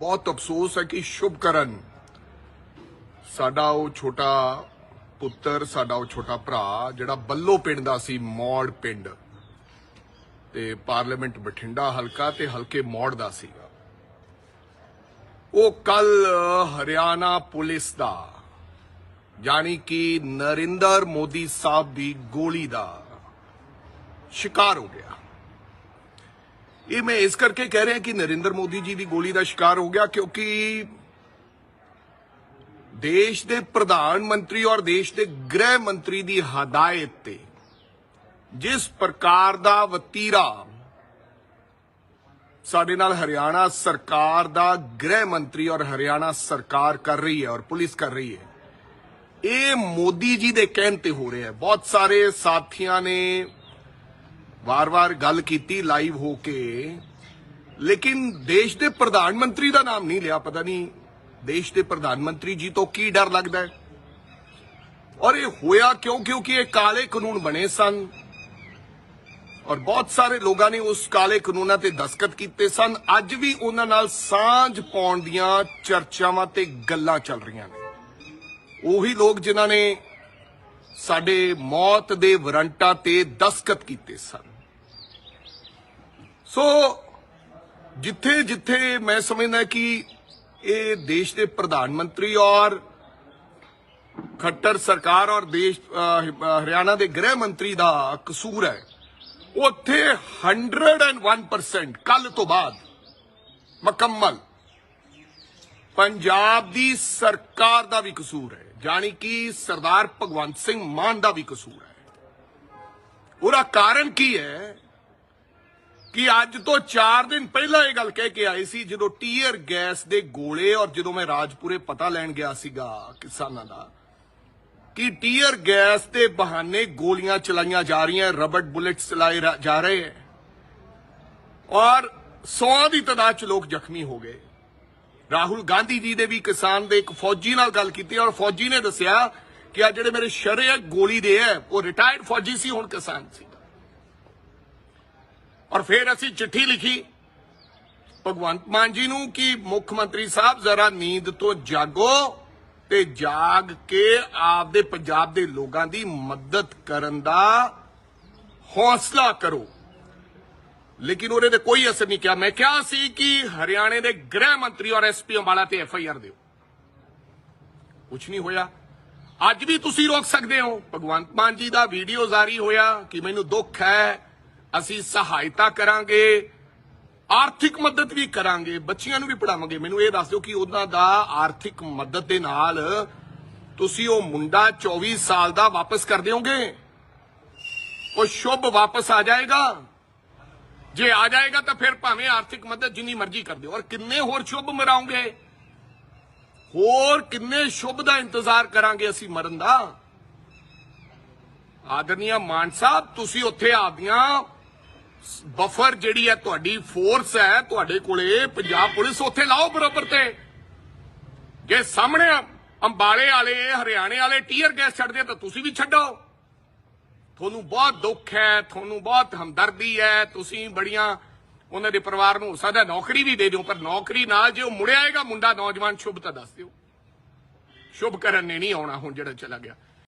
ਬਹੁਤ ਅਫਸੋਸ ਹੈ ਕਿ ਸ਼ੁਭਕਰਨ ਸਾਡਾ ਉਹ ਛੋਟਾ ਪੁੱਤਰ, ਸਾਡਾ ਉਹ ਛੋਟਾ ਭਰਾ, ਜਿਹੜਾ ਬੱਲੋ ਪਿੰਡ ਦਾ ਸੀ, ਮੌੜ ਪਿੰਡ। ਤੇ ਪਾਰਲੀਮੈਂਟ ਬਠਿੰਡਾ ਹਲਕਾ ਤੇ ਹਲਕੇ ਮੌੜ ਦਾ ਸੀਗਾ। ਉਹ ਕੱਲ ਹਰਿਆਣਾ ਪੁਲਿਸ ਦਾ, ਯਾਨੀ ਕਿ ਨਰਿੰਦਰ ਮੋਦੀ ਸਾਹਿਬ ਦੀ ਗੋਲੀ ਦਾ ਸ਼ਿਕਾਰ ਹੋ ਗਿਆ। ਇਹ ਮੈਂ ਇਸ ਕਰਕੇ ਕਹਿ ਰਿਹਾ ਕਿ ਨਰਿੰਦਰ ਮੋਦੀ ਜੀ ਦੀ ਗੋਲੀ ਦਾ ਸ਼ਿਕਾਰ ਹੋ ਗਿਆ ਕਿਉਂਕਿ ਦੇਸ਼ ਦੇ ਪ੍ਰਧਾਨ ਮੰਤਰੀ ਔਰ ਦੇਸ਼ ਦੇ ਗ੍ਰਹਿ ਮੰਤਰੀ ਦੀ ਹਦਾਇਤ ਤੇ ਜਿਸ ਪ੍ਰਕਾਰ ਦਾ ਵਤੀਰਾ ਸਾਡੇ ਨਾਲ ਹਰਿਆਣਾ ਸਰਕਾਰ ਦਾ ਗ੍ਰਹਿ ਮੰਤਰੀ ਔਰ ਹਰਿਆਣਾ ਸਰਕਾਰ ਕਰ ਰਹੀ ਹੈ ਔਰ ਪੁਲਿਸ ਕਰ ਰਹੀ ਹੈ, ਇਹ ਮੋਦੀ ਜੀ ਦੇ ਕਹਿਣ ਤੇ ਹੋ ਰਿਹਾ ਹੈ। ਬਹੁਤ ਸਾਰੇ ਸਾਥੀਆਂ ਨੇ ਵਾਰ-ਵਾਰ ਗੱਲ ਕੀਤੀ ਲਾਈਵ ਹੋ ਕੇ। ਲੇਕਿਨ ਦੇਸ਼ ਦੇ ਪ੍ਰਧਾਨ ਮੰਤਰੀ ਦਾ ਨਾਮ ਨਹੀਂ ਲਿਆ, ਪਤਾ ਨਹੀਂ ਦੇਸ਼ ਦੇ ਪ੍ਰਧਾਨ ਮੰਤਰੀ ਜੀ ਤੋਂ ਕੀ ਡਰ ਲੱਗਦਾ ਹੈ। ਔਰ ਇਹ ਹੋਇਆ ਕਿਉਂ? ਕਿਉਂਕਿ ਇਹ ਕਾਲੇ ਕਾਨੂੰਨ ਬਣੇ ਸਨ। ਔਰ ਬਹੁਤ ਸਾਰੇ ਲੋਕਾਂ ਨੇ ਉਸ ਕਾਲੇ ਕਾਨੂੰਨਾਂ ਤੇ ਦਸਖਤ ਕੀਤੇ ਸਨ। ਅੱਜ ਵੀ ਉਹਨਾਂ ਨਾਲ ਸਾਂਝ ਪਾਉਣ ਦੀਆਂ ਚਰਚਾਵਾਂ ਤੇ ਗੱਲਾਂ ਚੱਲ ਰਹੀਆਂ ਨੇ। ਉਹੀ ਲੋਕ ਜਿਨ੍ਹਾਂ ਨੇ ਸਾਡੇ ਮੌਤ ਦੇ ਵਾਰੰਟਾਂ ਤੇ ਦਸਖਤ ਕੀਤੇ ਸਨ। ਸੋ ਜਿੱਥੇ ਜਿੱਥੇ ਮੈਂ ਸਮਝਦਾ ਕਿ ਇਹ ਦੇਸ਼ ਦੇ ਪ੍ਰਧਾਨ ਮੰਤਰੀ ਔਰ ਖੱਟਰ ਸਰਕਾਰ ਔਰ ਦੇਸ਼ ਹਰਿਆਣਾ ਦੇ ਗ੍ਰਹਿ ਮੰਤਰੀ ਦਾ ਕਸੂਰ ਹੈ, ਉੱਥੇ 101% ਕੱਲ ਤੋਂ ਬਾਅਦ ਮੁਕੰਮਲ। ਪੰਜਾਬ ਦੀ ਸਰਕਾਰ ਦਾ ਵੀ ਕਸੂਰ ਹੈ, ਜਾਣੀ ਕਿ ਸਰਦਾਰ ਭਗਵੰਤ ਸਿੰਘ ਮਾਨ ਦਾ ਵੀ ਕਸੂਰ ਹੈ। ਉਹਦਾ ਕਾਰਨ ਕੀ ਹੈ? ਕਿ ਅੱਜ ਤੋਂ 4 ਦਿਨ ਪਹਿਲਾਂ ਇਹ ਗੱਲ ਕਹਿ ਕੇ ਆਏ ਸੀ, ਜਦੋਂ ਟੀਅਰ ਗੈਸ ਦੇ ਗੋਲੇ ਔਰ ਜਦੋਂ ਮੈਂ ਰਾਜਪੁਰੇ ਪਤਾ ਲੈਣ ਗਿਆ ਸੀਗਾ ਕਿਸਾਨਾਂ ਦਾ, ਕਿ ਟੀਅਰ ਗੈਸ ਦੇ ਬਹਾਨੇ ਗੋਲੀਆਂ ਚਲਾਈਆਂ ਜਾ ਰਹੀਆਂ, ਰਬੜ ਬੁਲੇਟਸ ਚਲਾਏ ਜਾ ਰਹੇ ਹੈ। ਔਰ ਸੌ ਦੀ ਤਾਦਾਦ ਚ ਲੋਕ ਜ਼ਖਮੀ ਹੋ ਗਏ। ਰਾਹੁਲ ਗਾਂਧੀ ਜੀ ਦੇ ਵੀ ਕਿਸਾਨ ਦੇ ਇੱਕ ਫੌਜੀ ਨਾਲ ਗੱਲ ਕੀਤੀ ਔਰ ਫੌਜੀ ਨੇ ਦੱਸਿਆ ਕਿ ਆ ਜਿਹੜੇ ਮੇਰੇ ਸ਼ਰੇ ਗੋਲੀ ਦੇ ਹੈ, ਉਹ ਰਿਟਾਇਰਡ ਫੌਜੀ ਸੀ, ਹੁਣ ਕਿਸਾਨ ਸੀ। ਔਰ ਫਿਰ ਅਸੀਂ ਚਿੱਠੀ ਲਿਖੀ। ਭਗਵੰਤ ਮਾਨ ਜੀ ਨੂੰ ਕਿ ਮੁੱਖ ਮੰਤਰੀ ਸਾਹਿਬ, ਜ਼ਰਾ ਨੀਂਦ ਤੋਂ ਜਾਗੋ ਤੇ ਜਾਗ ਕੇ ਆਪਦੇ ਪੰਜਾਬ ਦੇ ਲੋਕਾਂ ਦੀ ਮਦਦ ਕਰਨ ਦਾ ਹੌਸਲਾ ਕਰੋ। ਲੇਕਿਨ ਉਹਦੇ ਤੇ ਕੋਈ ਅਸਰ ਨਹੀਂ ਕਿਹਾ ਮੈਂ ਕਿਹਾ ਸੀ ਕਿ ਹਰਿਆਣੇ ਦੇ ਗ੍ਰਹਿ ਮੰਤਰੀ ਔਰ ਐਸਪੀ ਅੰਬਾਲਾ ਤੇ ਐਫ ਆਈ ਆਰ ਦਿਓ। ਕੁਝ ਨਹੀਂ ਹੋਇਆ। ਅੱਜ ਵੀ ਤੁਸੀਂ ਰੋਕ ਸਕਦੇ ਹੋ। ਭਗਵੰਤ ਮਾਨ ਜੀ ਦਾ ਵੀਡੀਓ ਜਾਰੀ ਹੋਇਆ ਕਿ ਮੈਨੂੰ ਦੁੱਖ ਹੈ ਅਸੀਂ ਸਹਾਇਤਾ ਕਰਾਂਗੇ, ਆਰਥਿਕ ਮਦਦ ਵੀ ਕਰਾਂਗੇ, ਬੱਚਿਆਂ ਨੂੰ ਵੀ ਪੜਾਵਾਂਗੇ ਮੈਨੂੰ ਇਹ ਦੱਸ ਦਿਓ ਕਿ ਉਹਨਾਂ ਦਾ ਆਰਥਿਕ ਮਦਦ ਦੇ ਨਾਲ ਤੁਸੀਂ ਉਹ ਮੁੰਡਾ 24 ਸਾਲ ਦਾ ਵਾਪਸ ਕਰ ਦਿਓਗੇ। ਉਹ ਸ਼ੁਭ ਵਾਪਸ ਆ ਜਾਏਗਾ। ਜੇ ਆ ਜਾਏਗਾ ਤਾਂ ਫਿਰ ਭਾਵੇਂ ਆਰਥਿਕ ਮਦਦ ਜਿੰਨੀ ਮਰਜ਼ੀ ਕਰ ਦਿਓ। ਔਰ ਕਿੰਨੇ ਹੋਰ ਸ਼ੁਭ ਮਰਾਉਂਗੇ ਹੋਰ ਕਿੰਨੇ ਸ਼ੁਭ ਦਾ ਇੰਤਜ਼ਾਰ ਕਰਾਂਗੇ ਅਸੀਂ ਮਰਨ ਦਾ? ਆਦਰਨੀਆ ਮਾਨ ਸਾਹਿਬ, ਤੁਸੀਂ ਉੱਥੇ ਆਪਦੀਆਂ ਬਫਰ ਜਿਹੜੀ ਹੈ ਤੁਹਾਡੀ ਫੋਰਸ ਹੈ, ਤੁਹਾਡੇ ਕੋਲੇ ਪੰਜਾਬ ਪੁਲਿਸ ਉੱਥੇ ਲਾਓ ਬਰਾਬਰ ਤੇ। ਜੇ ਸਾਹਮਣੇ ਅੰਬਾਲੇ ਵਾਲੇ, ਹਰਿਆਣੇ ਵਾਲੇ ਟੀਅਰ ਗੈਸ ਛੱਡਦੇ ਤਾਂ ਤੁਸੀਂ ਵੀ ਛੱਡੋ। ਤੁਹਾਨੂੰ ਬਹੁਤ ਦੁੱਖ ਹੈ, ਤੁਹਾਨੂੰ ਬਹੁਤ ਹਮਦਰਦੀ ਹੈ, ਤੁਸੀਂ ਬੜੀਆਂ ਉਹਨਾਂ ਦੇ ਪਰਿਵਾਰ ਨੂੰ ਹੋ ਸਕਦਾ ਨੌਕਰੀ ਵੀ ਦੇ ਦਿਓ, ਪਰ ਨੌਕਰੀ ਨਾਲ ਜੇ ਉਹ ਮੁੜਿਆ ਆਏਗਾ, ਮੁੰਡਾ ਨੌਜਵਾਨ ਸ਼ੁਭ ਤਾਂ ਦੱਸ ਦਿਓ। ਸ਼ੁਭ ਕਰਨ ਨੇ ਨਹੀਂ ਆਉਣਾ ਹੁਣ ਜਿਹੜਾ ਚਲਾ ਗਿਆ।